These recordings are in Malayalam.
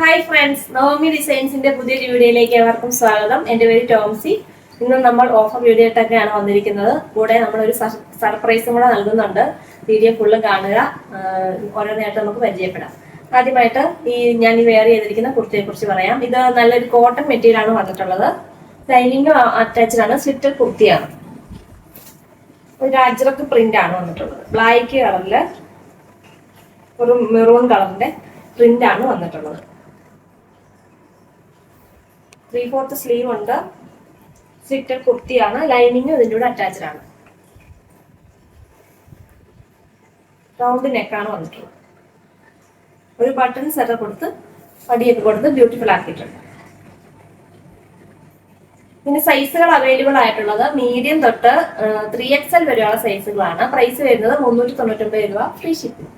ഹായ് ഫ്രണ്ട്സ് നവമി ഡിസൈൻസിന്റെ പുതിയൊരു വീഡിയോയിലേക്ക് എല്ലാവർക്കും സ്വാഗതം. എന്റെ പേര് ടോംസി. ഇന്ന് നമ്മൾ ഓഫർ വീഡിയോ ആയിട്ടൊക്കെയാണ് വന്നിരിക്കുന്നത്. കൂടെ നമ്മളൊരു സർപ്രൈസും കൂടെ നൽകുന്നുണ്ട്. വീഡിയോ ഫുള്ള് കാണുക. ഓരോന്നായിട്ട് നമുക്ക് പരിചയപ്പെടാം. ആദ്യമായിട്ട് ഈ ഞാൻ ഈ വെയർ ചെയ്തിരിക്കുന്ന കുർത്തിയെ കുറിച്ച് പറയാം. ഇത് നല്ലൊരു കോട്ടൺ മെറ്റീരിയൽ ആണ് വന്നിട്ടുള്ളത്. ലൈനിങ് അറ്റാച്ച്ഡ് ആണ്. സ്ലിറ്റർ കുർത്തിയാണ്. ഒരു അജ്രക്ക് പ്രിന്റ് ആണ് വന്നിട്ടുള്ളത്. ബ്ലാക്ക് കളറിൽ ഒരു മെറൂൺ കളറിന്റെ പ്രിന്റ് ആണ് വന്നിട്ടുള്ളത്. ത്രീ ഫോർത്ത് സ്ലീവ് ഉണ്ട്. സ്ലിറ്റർ കുർത്തിയാണ്. ലൈനിങ് ഇതിന്റെ കൂടെ അറ്റാച്ച്ഡ് ആണ്. റൗണ്ട് നെക്കാണ് വന്നിട്ടുള്ളത്. ഒരു ബട്ടൺ സെറ്റർ കൊടുത്ത് പടിയൊക്കെ കൊടുത്ത് ബ്യൂട്ടിഫുൾ ആക്കിയിട്ടുണ്ട്. പിന്നെ സൈസുകൾ അവൈലബിൾ ആയിട്ടുള്ളത് മീഡിയം തൊട്ട് ത്രീ എക്സ് എൽ വരെയുള്ള സൈസുകളാണ് പ്രൈസ് വരുന്നത് മുന്നൂറ്റി തൊണ്ണൂറ്റൊമ്പത് രൂപ ഫ്രീ ഷിപ്പിംഗ്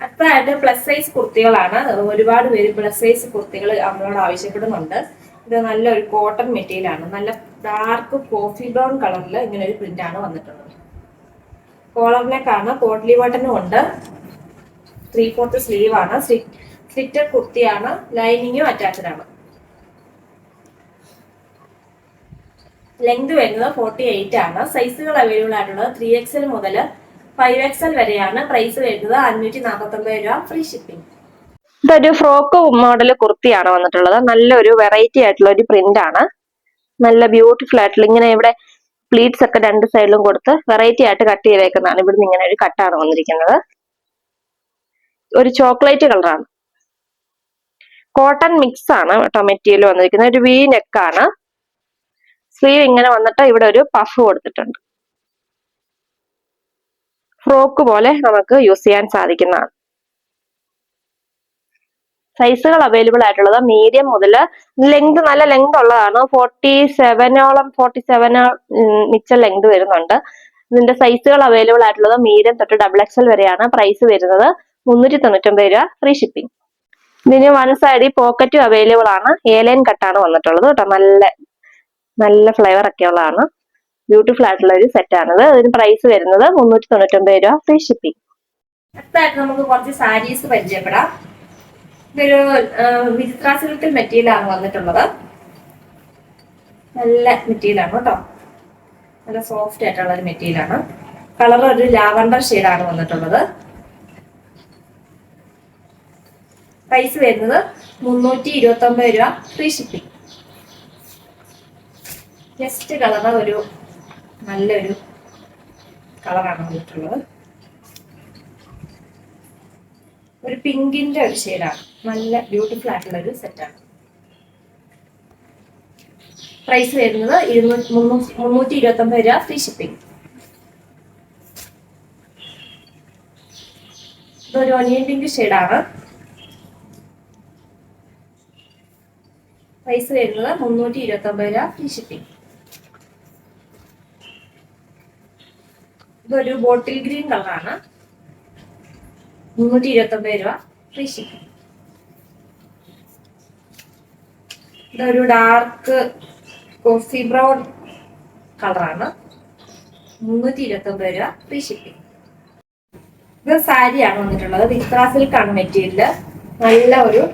അടുത്തതായിട്ട് പ്ലസ് സൈസ് കുർത്തികളാണ്. ഒരുപാട് പേര് പ്ലസ് സൈസ് കുർത്തികൾ നമ്മളോട് ആവശ്യപ്പെടുന്നുണ്ട്. ഇത് നല്ലൊരു കോട്ടൺ മെറ്റീരിയലാണ് നല്ല ഡാർക്ക് കോഫി ബ്രൗൺ കളറിൽ ഇങ്ങനെ ഒരു പ്രിന്റ് ആണ് വന്നിട്ടുള്ളത്. കോളർ നെക്കാണ് പോട്ട്ലി ബട്ടണും ഉണ്ട്. ത്രീ ഫോർത്ത് സ്ലീവ് ആണ്. സ്ലിറ്റർ കുർത്തിയാണ്. ലൈനിങ്ങും അറ്റാച്ച്ഡ് ആണ്. ലെങ്ത് വരുന്നത് ഫോർട്ടി എയ്റ്റ് ആണ് സൈസുകൾ അവൈലബിൾ ആയിട്ടുള്ളത് ത്രീ എക്സൽ മുതൽ ഫൈവ് എക്സൽ വരെയാണ് പ്രൈസ് വരുന്നത് അഞ്ഞൂറ്റി നാൽപ്പത്തി ഒമ്പത് രൂപ ഫ്രീ ഷിപ്പിംഗ് ഇതൊരു ഫ്രോക്ക് മോഡൽ കുർത്തിയാണ് വന്നിട്ടുള്ളത്. നല്ലൊരു വെറൈറ്റി ആയിട്ടുള്ള ഒരു പ്രിന്റ് ആണ്. നല്ല ബ്യൂട്ടിഫുൾ ആയിട്ടുള്ള ഇങ്ങനെ ഇവിടെ പ്ലീറ്റ്സ് ഒക്കെ രണ്ട് സൈഡിലും കൊടുത്ത് വെറൈറ്റി ആയിട്ട് കട്ട് ചെയ്തേക്കുന്നതാണ്. ഇവിടുന്ന് ഇങ്ങനെ ഒരു കട്ടാണ് വന്നിരിക്കുന്നത്. ഒരു ചോക്ലേറ്റ് കളറാണ് കോട്ടൺ മിക്സ് ആണ് കേട്ടോ മെറ്റീരിയൽ വന്നിരിക്കുന്നത്. ഒരു വി നെക്കാണ് സ്ലീവ് ഇങ്ങനെ വന്നിട്ട് ഇവിടെ ഒരു പഫ് കൊടുത്തിട്ടുണ്ട്. ഫ്രോക്ക് പോലെ നമുക്ക് യൂസ് ചെയ്യാൻ സാധിക്കുന്നതാണ്. സൈസുകൾ അവൈലബിൾ ആയിട്ടുള്ളത് മീഡിയം മുതൽ ലെങ്ത് നല്ല ലെങ്ത് ഉള്ളതാണ്. ഫോർട്ടി സെവനോളം ഫോർട്ടി സെവനോ മിച്ച ലെങ്ത് വരുന്നുണ്ട്. ഇതിന്റെ സൈസുകൾ അവൈലബിൾ ആയിട്ടുള്ളത് മീഡിയം തൊട്ട് ഡബിൾ എക്സൽ വരെയാണ് പ്രൈസ് വരുന്നത്. മുന്നൂറ്റി തൊണ്ണൂറ്റൊമ്പത് രൂപ ഫ്രീ ഷിപ്പിംഗ് ഇതിന് വൺ സൈഡിൽ പോക്കറ്റും അവൈലബിൾ ആണ്. ഏലൈൻ കട്ടാണ് വന്നിട്ടുള്ളത് കേട്ടോ. നല്ല നല്ല ഫ്ലേവർ ഒക്കെ ഉള്ളതാണ്. ബ്യൂട്ടിഫുൾ ആയിട്ടുള്ള ഒരു ആണ് അതിന് പ്രൈസ് വരുന്നത് മുന്നൂറ്റി തൊണ്ണൂറ്റൊമ്പത് രൂപ ഫ്രീ ഷിപ്പിംഗ് അടുത്തായിട്ട് നമുക്ക് കുറച്ച് സാരീസ് പരിചയപ്പെടാം. ഇതൊരു വിചിത്ര സിൽക്കിൽ മെറ്റീരിയൽ ആണ് വന്നിട്ടുള്ളത്. നല്ല മെറ്റീരിയൽ ആണ് കേട്ടോ. നല്ല സോഫ്റ്റ് ആയിട്ടുള്ള ഒരു മെറ്റീരിയൽ ആണ്. കളർ ഒരു ലാവണ്ടർ ആണ് വന്നിട്ടുള്ളത്. പ്രൈസ് വരുന്നത് മുന്നൂറ്റി ഇരുപത്തി ഒമ്പത് രൂപ ഫ്രീ ഷിപ്പിംഗ് ജസ്റ്റ് കളർ ഒരു നല്ലൊരു കളറാണ് വന്നിട്ടുള്ളത്. ഒരു പിങ്കിന്റെ ഒരു ഷെയ്ഡാണ്. നല്ല ബ്യൂട്ടിഫുൾ ആയിട്ടുള്ള ഒരു സെറ്റാണ്. പ്രൈസ് വരുന്നത് മുന്നൂറ്റി ഇരുപത്തി ഒമ്പത് രൂപ ഫ്രീ ഷിപ്പിംഗ്. ഇതൊരു ഒനിയൻ പിങ്ക് ഷെയ്ഡാണ്. പ്രൈസ് വരുന്നത് മുന്നൂറ്റി ഇരുപത്തി ഒമ്പത് രൂപ ഫ്രീ ഷിപ്പിംഗ്. ഇതൊരു ബോട്ടിൽ ഗ്രീൻ കളറാണ് മുന്നൂറ്റി ഇരുപത്തി ഒമ്പത് രൂപ ഫ്രീ ഷിപ്പിംഗ് ഇതൊരു ഡാർക്ക് കോഫി ബ്രൗൺ കളറാണ് മുന്നൂറ്റി ഇരുപത്തി ഒമ്പത് രൂപ ഫ്രീ ഷിപ്പിംഗ് ഇത് സാരിയാണ് വന്നിട്ടുള്ളത്. വിത്ര സിൽക്കാണ് മെറ്റീരിയൽ നല്ല ഒരു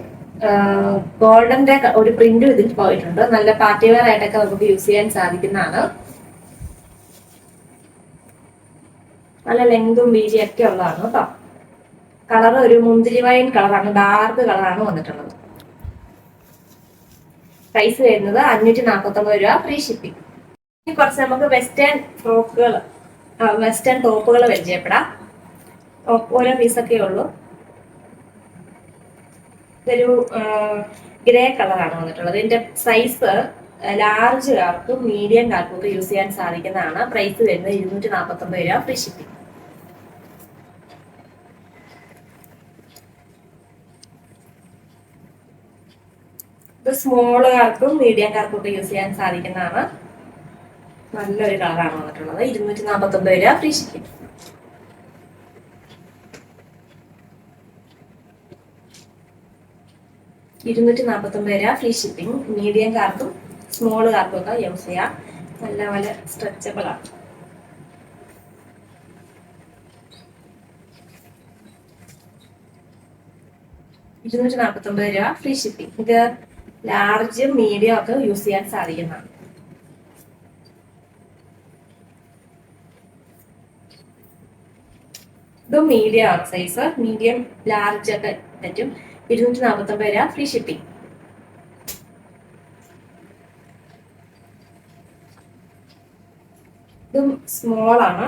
ഗോൾഡന്റെ ഒരു പ്രിന്റും ഇതിൽ പോയിട്ടുണ്ട്. നല്ല പാർട്ടി വെയർ ആയിട്ടൊക്കെ നമുക്ക് യൂസ് ചെയ്യാൻ സാധിക്കുന്നതാണ്. നല്ല ലെങ്തും വീതിയും ഒക്കെ ഉള്ളതാണ് കേട്ടോ. കളർ ഒരു മുന്തിരി വൈൻ കളറാണ് ഡാർക്ക് കളറാണ് വന്നിട്ടുള്ളത്. പ്രൈസ് വരുന്നത് അഞ്ഞൂറ്റി നാൽപ്പത്തി ഒമ്പത് രൂപ ഫ്രീ ഷിപ്പിംഗ് ഇനി കുറച്ച് നമുക്ക് വെസ്റ്റേൺ ഫ്രോക്കുകൾ വെസ്റ്റേൺ ടോപ്പുകൾ പരിചയപ്പെടാം. ഓരോ പീസൊക്കെ ഉള്ളൂ. ഇതൊരു ഗ്രേ കളറാണ് വന്നിട്ടുള്ളത്. ഇതിന്റെ സൈസ് ലാർജ് കാർക്കും മീഡിയം കാർക്കും ഒക്കെ യൂസ് ചെയ്യാൻ സാധിക്കുന്നതാണ്. പ്രൈസ് വരുന്നത് ഇരുന്നൂറ്റി നാൽപ്പത്തി ഒമ്പത് രൂപ ഫ്രീ ഷിപ്പിംഗ് ഇത് സ്മോളുകാർക്കും മീഡിയംകാർക്കും ഒക്കെ യൂസ് ചെയ്യാൻ സാധിക്കുന്നതാണ്. നല്ലൊരു കളറാണ് വന്നിട്ടുള്ളത്. ഇരുന്നൂറ്റി നാൽപ്പത്തി ഒമ്പത് രൂപ ഫ്രീ ഷിപ്പിംഗ് ഇരുന്നൂറ്റി നാൽപ്പത്തി ഒമ്പത് രൂപ ഫ്രീ ഷിപ്പിംഗ് മീഡിയംകാർക്കും സ്മോളുകാർക്കും ഒക്കെ യൂസ് ചെയ്യാം. നല്ല പോലെ സ്ട്രെച്ചബിൾ ആണ്. ഇരുന്നൂറ്റി നാൽപ്പത്തി ഒമ്പത് രൂപ ഫ്രീ ഷിപ്പിംഗ് ഇത് ലാർജ് മീഡിയം ഒക്കെ യൂസ് ചെയ്യാൻ സാധിക്കുന്നതാണ്. ഇതും മീഡിയം ആണ് സൈസ് മീഡിയം ലാർജ് ഒക്കെ പറ്റും. ഇരുന്നൂറ്റി നാൽപ്പത്തി ഒമ്പത് രൂപ ഫ്രീ ഷിപ്പിംഗ് ഇതും സ്മോൾ ആണ്.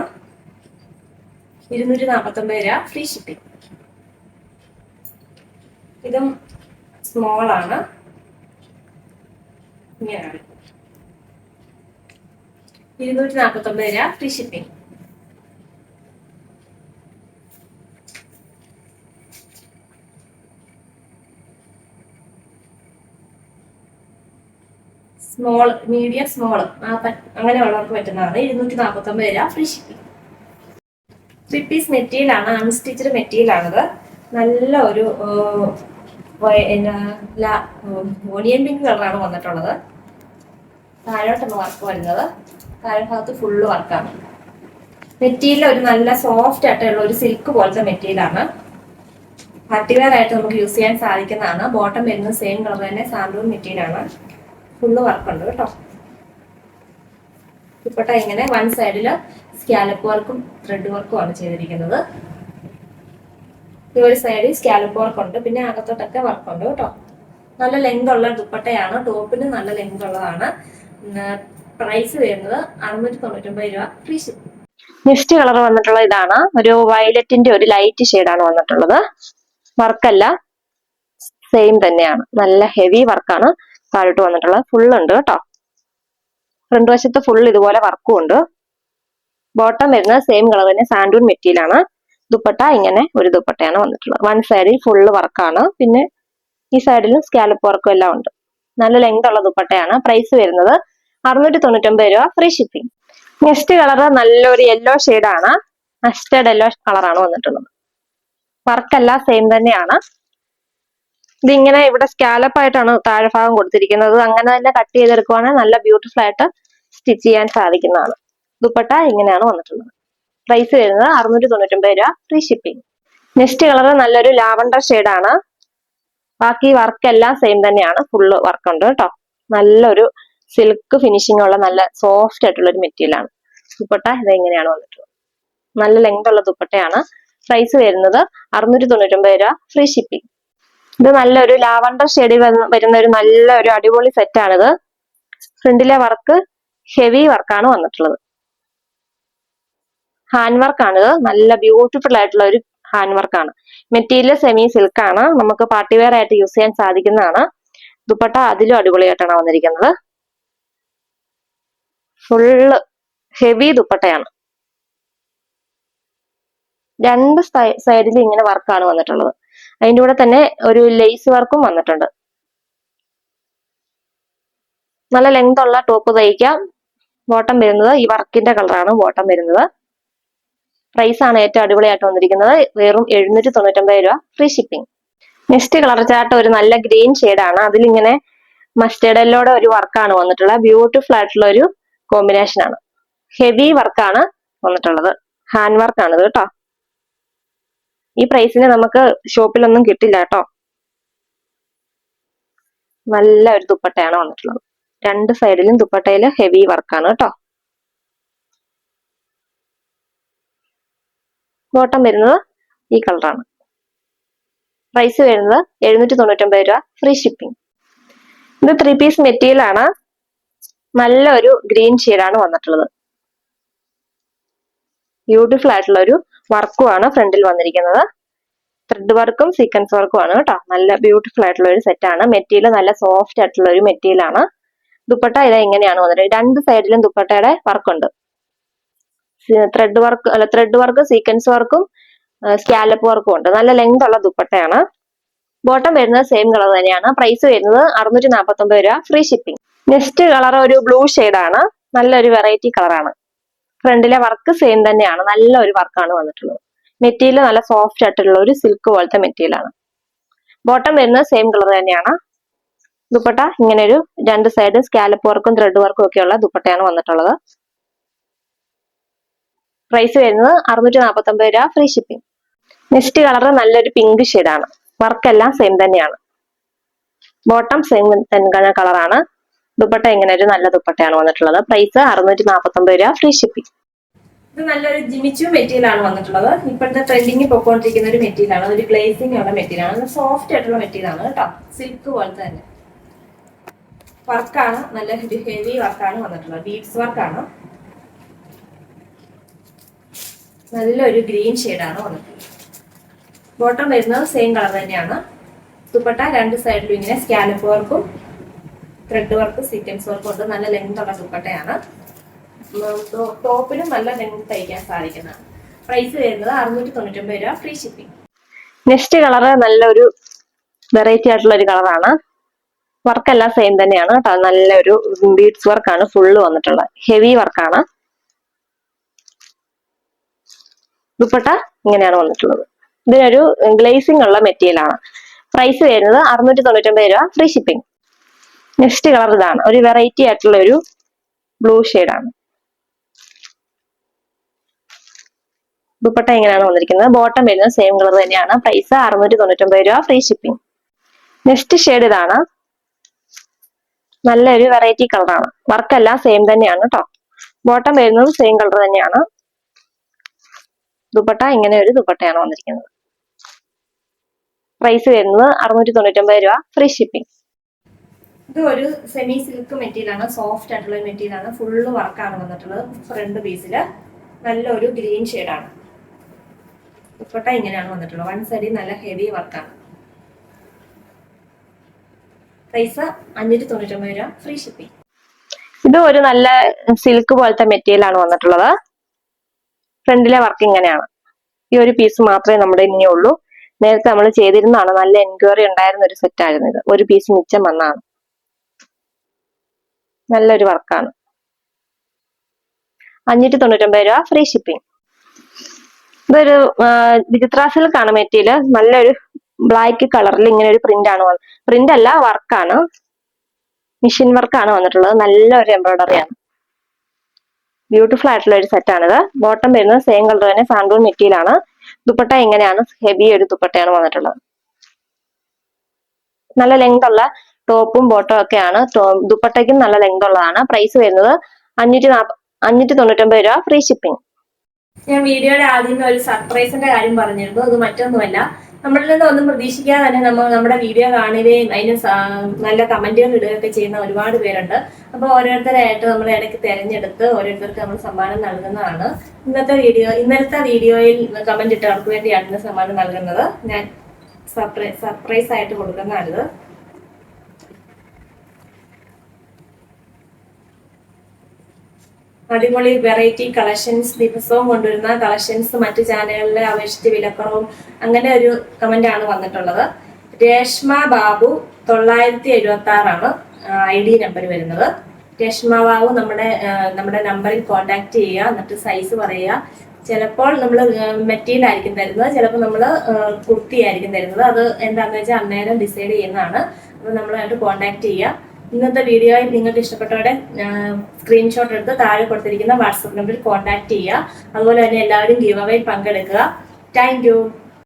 ഇരുന്നൂറ്റി നാൽപ്പത്തി ഒമ്പത് രൂപ ഫ്രീ ഷിപ്പിംഗ് ഇതും സ്മോൾ ആണ്. ഇങ്ങനെയാണ്. ഇരുന്നൂറ്റി നാൽപ്പത്തി ഒമ്പത് രൂപ free shipping small medium small അങ്ങനെയുള്ളവർക്ക് പറ്റുന്നതാണ്. ഇരുന്നൂറ്റി നാൽപ്പത്തി ഒമ്പത് രൂപ free shipping three piece material ആണ്. അൺസ്റ്റിച്ചഡ് മെറ്റീരിയൽ ആണത്. നല്ല ഒരു ഓണിയൻ പിങ്ക് കളറാണ് വന്നിട്ടുള്ളത്. താഴോട്ടാണ് വർക്ക് വരുന്നത്. താഴെ ഭാഗത്ത് ഫുള്ള് വർക്കാണ് മെറ്റീരിയൽ ഒരു നല്ല സോഫ്റ്റ് ആയിട്ടുള്ള ഒരു സിൽക്ക് പോലത്തെ മെറ്റീരിയലാണ് പാർട്ടിവെയർ ആയിട്ട് നമുക്ക് യൂസ് ചെയ്യാൻ സാധിക്കുന്നതാണ്. ബോട്ടം വരുന്നത് സെയിം കളർ തന്നെ സാൻഡൂൺ മെറ്റീരിയൽ ആണ്. ഫുള്ള് വർക്കുണ്ട് കേട്ടോ. ഇപ്പോട്ടെ ഇങ്ങനെ വൺ സൈഡിൽ സ്കാലപ്പ് വർക്കും ത്രെഡ് വർക്കും ആണ് ചെയ്തിരിക്കുന്നത്. ഒരു സൈഡിൽ സ്കാലപ്പ് വർക്ക് ഉണ്ട്. പിന്നെ അകത്തോട്ടൊക്കെ വർക്ക് ഉണ്ട് കേട്ടോ. നല്ല ലെങ്ത് ഉള്ള ദുപ്പട്ടയാണ്. ടോപ്പിന് നല്ല ലെങ്ത് ഉള്ളതാണ്. പ്രൈസ് വരുന്നത് അറുന്നൂറ്റി തൊണ്ണൂറ്റൊമ്പത് രൂപ. ഫ്രീ ഷിപ്പിംഗ് നെക്സ്റ്റ് കളർ വന്നിട്ടുള്ള ഇതാണ്. ഒരു വയലറ്റിന്റെ ഒരു ലൈറ്റ് ഷെയ്ഡാണ് വന്നിട്ടുള്ളത്. വർക്കല്ല സെയിം തന്നെയാണ്. നല്ല ഹെവി വർക്കാണ് താഴോട്ട് വന്നിട്ടുള്ളത്. ഫുൾ ഉണ്ട് കേട്ടോ. ഫ്രണ്ട് വശത്ത് ഫുൾ ഇതുപോലെ വർക്കും ഉണ്ട്. ബോട്ടം വരുന്നത് സെയിം കളർ തന്നെ. സാൻഡൂൺ മെറ്റീരിയൽ ആണ്. ദുപ്പട്ട ഇങ്ങനെ ഒരു ദുപ്പട്ടയാണ് വന്നിട്ടുള്ളത്. വൺ സൈഡിൽ ഫുള്ള് വർക്കാണ് പിന്നെ ഈ സൈഡിലും സ്കാലപ്പ് വർക്കും എല്ലാം ഉണ്ട്. നല്ല ലെങ്ത് ഉള്ള ദുപ്പട്ടയാണ്. പ്രൈസ് വരുന്നത് അറുന്നൂറ്റി തൊണ്ണൂറ്റൊമ്പത് രൂപ ഫ്രീ ഷിപ്പിംഗ് നെക്സ്റ്റ് കളർ നല്ലൊരു യെല്ലോ ആണ്. മസ്റ്റേഡ് യെല്ലോ കളറാണ് വന്നിട്ടുള്ളത്. വർക്കല്ല സെയിം തന്നെയാണ്. ഇതിങ്ങനെ ഇവിടെ സ്കാലപ്പ് ആയിട്ടാണ് താഴെ ഭാഗം കൊടുത്തിരിക്കുന്നത്. അങ്ങനെ തന്നെ കട്ട് ചെയ്തെടുക്കുവാണെങ്കിൽ നല്ല ബ്യൂട്ടിഫുൾ ആയിട്ട് സ്റ്റിച്ച് ചെയ്യാൻ സാധിക്കുന്നതാണ്. ദുപ്പട്ട ഇങ്ങനെയാണ് വന്നിട്ടുള്ളത്. പ്രൈസ് വരുന്നത് അറുന്നൂറ്റി തൊണ്ണൂറ്റൊമ്പത് രൂപ ഫ്രീ ഷിപ്പിംഗ് നെക്സ്റ്റ് കളർ നല്ലൊരു ലാവണ്ടർ ആണ്. ബാക്കി വർക്ക് എല്ലാം സെയിം തന്നെയാണ്. ഫുള്ള് വർക്ക് ഉണ്ട് കേട്ടോ. നല്ലൊരു സിൽക്ക് ഫിനിഷിംഗ് ഉള്ള നല്ല സോഫ്റ്റ് ആയിട്ടുള്ള ഒരു മെറ്റീരിയൽ ആണ്. ദുപ്പട്ട ഇത് എങ്ങനെയാണ് വന്നിട്ടുള്ളത്? നല്ല ലെങ്ത് ഉള്ള ദുപ്പട്ടയാണ്. പ്രൈസ് വരുന്നത് അറുന്നൂറ്റി തൊണ്ണൂറ്റൊമ്പത് രൂപ ഫ്രീ ഷിപ്പിംഗ് ഇത് നല്ലൊരു ലാവണ്ടർ ഷെയ്ഡിൽ വരുന്ന ഒരു നല്ല ഒരു അടിപൊളി സെറ്റ് ആണിത്. ഫ്രണ്ടിലെ വർക്ക് ഹെവി വർക്കാണ് വന്നിട്ടുള്ളത്. ഹാൻഡ് വർക്ക് ആണ്. നല്ല ബ്യൂട്ടിഫുൾ ആയിട്ടുള്ള ഒരു ഹാൻഡ് വർക്കാണ് മെറ്റീരിയൽ സെമി സിൽക്ക് ആണ്. നമുക്ക് പാർട്ടി വെയർ ആയിട്ട് യൂസ് ചെയ്യാൻ സാധിക്കുന്നതാണ്. ദുപ്പട്ട അതിലും അടിപൊളിയായിട്ടാണ് വന്നിരിക്കുന്നത്. ഫുള്ള് ഹെവി ദുപ്പട്ടയാണ്. രണ്ട് സൈഡിൽ ഇങ്ങനെ വർക്കാണ് വന്നിട്ടുള്ളത്. അതിന്റെ കൂടെ തന്നെ ഒരു ലേസ് വർക്കും വന്നിട്ടുണ്ട്. നല്ല ലെങ്ത് ഉള്ള ടോപ്പ് തയ്ക്കാം. ബോട്ടം വരുന്നത് ഈ വർക്കിന്റെ കളറാണ് ബോട്ടം വരുന്നത്. പ്രൈസ് ആണ് ഏറ്റവും അടിപൊളിയായിട്ട് വന്നിരിക്കുന്നത്. വെറും എഴുന്നൂറ്റി തൊണ്ണൂറ്റൊമ്പത് രൂപ. Free shipping next colour chart ഒരു നല്ല ഗ്രീൻ ആണ്. അതിലിങ്ങനെ മസ്റ്റേഡലിലൂടെ ഒരു വർക്കാണ് വന്നിട്ടുള്ളത്. ബ്യൂട്ടിഫുൾ ആയിട്ടുള്ള ഒരു കോമ്പിനേഷൻ ആണ്. ഹെവി വർക്കാണ് വന്നിട്ടുള്ളത്. ഹാൻഡ് വർക്കാണ് ഇത് കേട്ടോ. ഈ പ്രൈസിന് നമുക്ക് ഷോപ്പിലൊന്നും കിട്ടില്ല കേട്ടോ. നല്ല ഒരു ദുപ്പട്ടയാണ് വന്നിട്ടുള്ളത്. രണ്ട് സൈഡിലും ദുപ്പട്ടയിൽ ഹെവി വർക്കാണ് കേട്ടോ. ബോട്ടം വരുന്നത് ഈ കളറാണ് പ്രൈസ് വരുന്നത് എഴുന്നൂറ്റി തൊണ്ണൂറ്റൊമ്പത് രൂപ ഫ്രീ ഷിപ്പിംഗ് ഇത് ത്രീ പീസ് മെറ്റീരിയൽ ആണ്. നല്ലൊരു ഗ്രീൻ ഷെയ്ഡാണ് വന്നിട്ടുള്ളത്. ബ്യൂട്ടിഫുൾ ആയിട്ടുള്ള ഒരു വർക്കും ആണ് ഫ്രണ്ടിൽ വന്നിരിക്കുന്നത്. ത്രെഡ് വർക്കും സീക്വൻസ് വർക്കും ആണ് കേട്ടോ. നല്ല ബ്യൂട്ടിഫുൾ ആയിട്ടുള്ള ഒരു സെറ്റ് ആണ്. മെറ്റീരിയൽ നല്ല സോഫ്റ്റ് ആയിട്ടുള്ള ഒരു മെറ്റീരിയൽ ആണ്. ദുപ്പട്ട ഇതാ ഇങ്ങനെയാണ് വന്നിട്ട് രണ്ട് സൈഡിലും ദുപ്പട്ടയുടെ വർക്കുണ്ട് ത്രെഡ് വർക്ക് അല്ല ത്രെഡ് വർക്ക് സീക്വൻസ് വർക്കും സ്കാലപ്പ് വർക്കും ഉണ്ട്. നല്ല ലെങ്ത് ഉള്ള ദുപ്പട്ടയാണ്. ബോട്ടം വരുന്നത് സെയിം കളർ തന്നെയാണ്. പ്രൈസ് വരുന്നത് അറുന്നൂറ്റി നാൽപ്പത്തി ഒമ്പത് രൂപ. ഫ്രീ ഷിപ്പിംഗ് നെക്സ്റ്റ് കളർ ഒരു ബ്ലൂ ആണ്. നല്ലൊരു വെറൈറ്റി കളറാണ് ഫ്രണ്ടിലെ വർക്ക് സെയിം തന്നെയാണ്. നല്ല ഒരു വർക്കാണ് വന്നിട്ടുള്ളത്. മെറ്റീരിയൽ നല്ല സോഫ്റ്റ് ആയിട്ടുള്ള ഒരു സിൽക്ക് പോലത്തെ മെറ്റീരിയൽ ആണ്. ബോട്ടം വരുന്നത് സെയിം കളർ തന്നെയാണ്. ദുപ്പട്ട ഇങ്ങനെ ഒരു രണ്ട് സൈഡ് സ്കാലപ്പ് വർക്കും ത്രെഡ് വർക്കും ഒക്കെയുള്ള ദുപ്പട്ടയാണ് വന്നിട്ടുള്ളത്. പ്രൈസ് വരുന്നത് അറുന്നൂറ്റി നാൽപ്പത്തി ഒമ്പത് രൂപ ഫ്രീ ഷിപ്പിംഗ് നെക്സ്റ്റ് കളർ നല്ലൊരു പിങ്ക് ആണ്. വർക്കെല്ലാം സെയിം തന്നെയാണ്. ബോട്ടം സെയിം തന്നെ കളറാണ് ദുപ്പട്ട ഇങ്ങനെ ഒരു നല്ല ദുപ്പട്ടയാണ് വന്നിട്ടുള്ളത്. പ്രൈസ് അറുന്നൂറ്റി നാൽപ്പത്തി ഒമ്പത് രൂപ ഫ്രീ ഷിപ്പിംഗ് ഇത് നല്ലൊരു ജിമിച്ചു മെറ്റീരിയൽ ആണ് വന്നിട്ടുള്ളത്. ഇപ്പോഴത്തെ ട്രെൻഡിങ് പൊക്കോണ്ടിരിക്കുന്ന ഒരു മെറ്റീരിയൽ ആണ്. ഒരു ഗ്ലേസിംഗ് ഉള്ള മെറ്റീരിയൽ ആണ്. സോഫ്റ്റ് ആയിട്ടുള്ള മെറ്റീരിയൽ ആണ് കേട്ടോ. സിൽക്ക് പോലത്തെ തന്നെ. വർക്കാണ് നല്ല ഹെവി വർക്കാണ് വന്നിട്ടുള്ളത്. ബീഡ്സ് വർക്കാണ് നല്ലൊരു ഗ്രീൻ ആണ് വന്നിട്ടുള്ളത് ബോട്ടം വരുന്നത് സെയിം കളർ തന്നെയാണ്. ദുപ്പട്ട രണ്ട് സൈഡിലും ഇങ്ങനെ സ്കാലപ്പ് വർക്കും ത്രെഡ് വർക്കും സീക്വൻസ് വർക്കും ഉണ്ട്. നല്ല ലെങ്ത് ഉള്ള ദുപ്പട്ടയാണ്. ടോപ്പിലും നല്ല ലെങ്ത് തയ്ക്കാൻ സാധിക്കുന്നതാണ് പ്രൈസ് വരുന്നത് അറുന്നൂറ്റി തൊണ്ണൂറ്റൊമ്പത് രൂപ ഫ്രീ ഷിപ്പിംഗ് നെക്സ്റ്റ് കളർ നല്ലൊരു വെറൈറ്റി ആയിട്ടുള്ള ഒരു കളറാണ് വർക്കെല്ലാം സെയിം തന്നെയാണ്. കേട്ടോ നല്ലൊരു ബീഡ്സ് വർക്കാണ് ഫുള്ള് വന്നിട്ടുള്ളത് ഹെവി വർക്കാണ് ദുപ്പട്ട ഇങ്ങനെയാണ് വന്നിട്ടുള്ളത്. ഇതിനൊരു ഗ്ലേസിംഗ് ഉള്ള മെറ്റീരിയൽ ആണ്. പ്രൈസ് വരുന്നത് അറുന്നൂറ്റി തൊണ്ണൂറ്റൊമ്പത് രൂപ ഫ്രീ ഷിപ്പിംഗ് നെക്സ്റ്റ് കളർ ഇതാണ്. ഒരു വെറൈറ്റി ആയിട്ടുള്ള ഒരു ബ്ലൂ ആണ്. ദുപ്പട്ട ഇങ്ങനെയാണ് വന്നിരിക്കുന്നത്. ബോട്ടം വരുന്നത് സെയിം കളർ തന്നെയാണ്. പ്രൈസ് അറുന്നൂറ്റി തൊണ്ണൂറ്റൊമ്പത് രൂപ ഫ്രീ ഷിപ്പിംഗ് നെക്സ്റ്റ് ഷെയ്ഡ് ഇതാണ്. നല്ലൊരു വെറൈറ്റി കളറാണ് വർക്കെല്ലാം സെയിം തന്നെയാണ് കേട്ടോ ബോട്ടം വരുന്നതും സെയിം കളർ തന്നെയാണ്. ദുപ്പട്ട ഇങ്ങനെ ഒരു ദുപ്പട്ടയാണ് വന്നിരിക്കുന്നത്. പ്രൈസ് വരുന്നത് അറുന്നൂറ്റി തൊണ്ണൂറ്റൊമ്പത് രൂപ ഫ്രീ ഷിപ്പിംഗ് ഇത് ഒരു സെമി സിൽക്ക് മെറ്റീരിയൽ ആണ് സോഫ്റ്റ് ആയിട്ടുള്ള മെറ്റീരിയൽ ആണ്. ഫുള്ള് വർക്കാണ് വന്നിട്ടുള്ളത് ഫ്രണ്ട് പീസിൽ നല്ലൊരു ഗ്രീൻ ആണ്. ദുപ്പട്ട ഇങ്ങനെയാണ് വന്നിട്ടുള്ളത്. വൺ സൈഡിൽ നല്ല ഹെവി വർക്കാണ് പ്രൈസ് അഞ്ഞൂറ്റി തൊണ്ണൂറ്റൊമ്പത് രൂപ ഫ്രീ ഷിപ്പിംഗ് ഇത് ഒരു നല്ല സിൽക്ക് പോലത്തെ മെറ്റീരിയൽ ആണ് വന്നിട്ടുള്ളത്. ഫ്രണ്ടിലെ വർക്ക് ഇങ്ങനെയാണ്. ഈ ഒരു പീസ് മാത്രമേ നമ്മുടെ ഇനി ഉള്ളൂ നേരത്തെ നമ്മൾ ചെയ്തിരുന്നതാണ്. നല്ല എൻക്വയറി ഉണ്ടായിരുന്ന ഒരു സെറ്റ് ആയിരുന്നു ഇത്. ഒരു പീസ് മിച്ചം വന്നാണ് നല്ലൊരു വർക്കാണ് അഞ്ഞൂറ്റി തൊണ്ണൂറ്റൊമ്പത് രൂപ ഫ്രീ ഷിപ്പിംഗ് ഇതൊരു വിചിത്ര സിൽക്കാണ് മെറ്റീരിയൽ നല്ലൊരു ബ്ലാക്ക് കളറിൽ ഇങ്ങനെ ഒരു പ്രിന്റ് ആണ് പ്രിന്റ് അല്ല വർക്കാണ് മിഷീൻ വർക്കാണ് വന്നിട്ടുള്ളത്. നല്ലൊരു എംബ്രോയിഡറി ആണ്. ബ്യൂട്ടിഫുൾ ആയിട്ടുള്ള ഒരു സെറ്റ് ആണിത്. ബോട്ടം വരുന്നത് സെയിം കളർ തന്നെ സാൻഡൂൺ മെറ്റീരിയലാണ് ദുപ്പട്ട ഇങ്ങനെയാണ് ഹെവി ഒരു ദുപ്പട്ടയാണ് വന്നിട്ടുള്ളത്. നല്ല ലെങ്ത് ഉള്ള ടോപ്പും ബോട്ടും ഒക്കെയാണ് ദുപ്പട്ടയ്ക്കും നല്ല ലെങ്ത് ഉള്ളതാണ്. പ്രൈസ് വരുന്നത് അഞ്ഞൂറ്റി നാപ്പ അഞ്ഞൂറ്റി തൊണ്ണൂറ്റൊമ്പത് രൂപ ഫ്രീ ഷിപ്പിംഗ് ഞാൻ വീഡിയോയുടെ ആദ്യം ഒരു സർപ്രൈസിന്റെ കാര്യം പറഞ്ഞിരുന്നു. അത് മറ്റൊന്നുമല്ല. നമ്മളിൽ നിന്ന് ഒന്നും പ്രതീക്ഷിക്കാതെ തന്നെ നമ്മൾ നമ്മുടെ വീഡിയോ കാണുകയും അതിന് നല്ല കമന്റുകൾ ഇടുകയൊക്കെ ചെയ്യുന്ന ഒരുപാട് പേരുണ്ട്. അപ്പോൾ ഓരോരുത്തരായിട്ട് നമ്മൾ ഇടയ്ക്ക് തിരഞ്ഞെടുത്ത് ഓരോരുത്തർക്ക് നമ്മൾ സമ്മാനം നൽകുന്നതാണ്. ഇന്നത്തെ വീഡിയോ ഇന്നലത്തെ വീഡിയോയിൽ കമന്റ് ഇട്ടവർക്ക് വേണ്ടിയാണ് സമ്മാനം നൽകുന്നത്. ഞാൻ സർപ്രൈസ് സർപ്രൈസ് ആയിട്ട് കൊടുക്കുന്നതാണിത് അടിപൊളി വെറൈറ്റി കളക്ഷൻസ് ദിവസവും കൊണ്ടുവരുന്ന കളക്ഷൻസ് മറ്റു ചാനലുകളിലെ അപേക്ഷിച്ച് വിലക്കുറവും അങ്ങനെ ഒരു കമന്റ് ആണ് വന്നിട്ടുള്ളത്. രേഷ്മ ബാബു തൊള്ളായിരത്തി എഴുപത്തി ആറാണ് ഐ ഡി നമ്പർ വരുന്നത്. രേഷ്മ ബാബു നമ്മുടെ നമ്മുടെ നമ്പറിൽ കോൺടാക്ട് ചെയ്യുക എന്നിട്ട് സൈസ് പറയുക. ചിലപ്പോൾ നമ്മൾ മെറ്റീരിയൽ ആയിരിക്കും തരുന്നത് ചിലപ്പോൾ നമ്മൾ കുർത്തി ആയിരിക്കും തരുന്നത്. അത് എന്താണെന്ന് വെച്ചാൽ അന്നേരം ഡിസൈഡ് ചെയ്യുന്നതാണ്. അപ്പോൾ നമ്മളായിട്ട് കോൺടാക്ട് ചെയ്യുക. ഇന്നത്തെ വീഡിയോയിൽ നിങ്ങൾക്ക് ഇഷ്ടപ്പെട്ടവരെ സ്ക്രീൻഷോട്ട് എടുത്ത് താഴെ കൊടുത്തിരിക്കുന്ന വാട്സപ്പ് നമ്പറിൽ കോൺടാക്ട് ചെയ്യുക. അതുപോലെ തന്നെ എല്ലാവരും ഗീവ് അവയിൽ പങ്കെടുക്കുക താങ്ക്